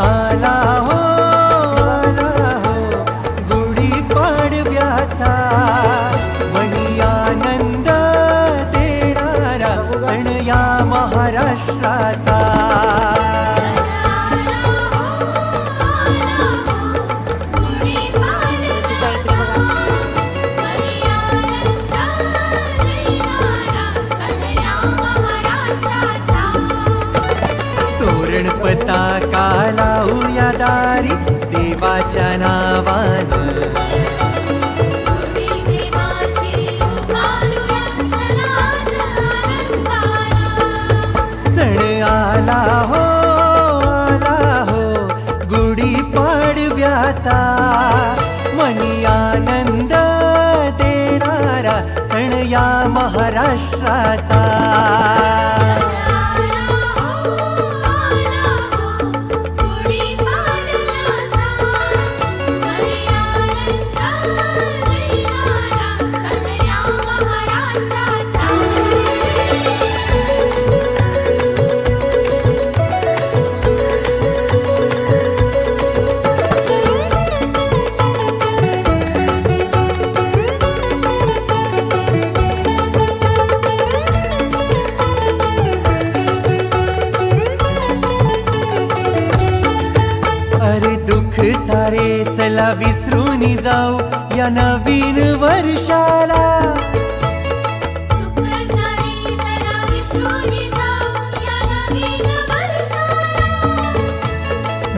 आला हो आला हो. गुढी पाडव्याचा मनी आनंद देणारा सण या महाराष्ट्राचा. सुद्धा देवाच्या नावानं. सण आला हो आला हो गुढी पाडव्याचा. मनी आनंद देणारा सण या महाराष्ट्राचा. दुःख सारे चला विसरून जाऊ या नवीन वर्षाला.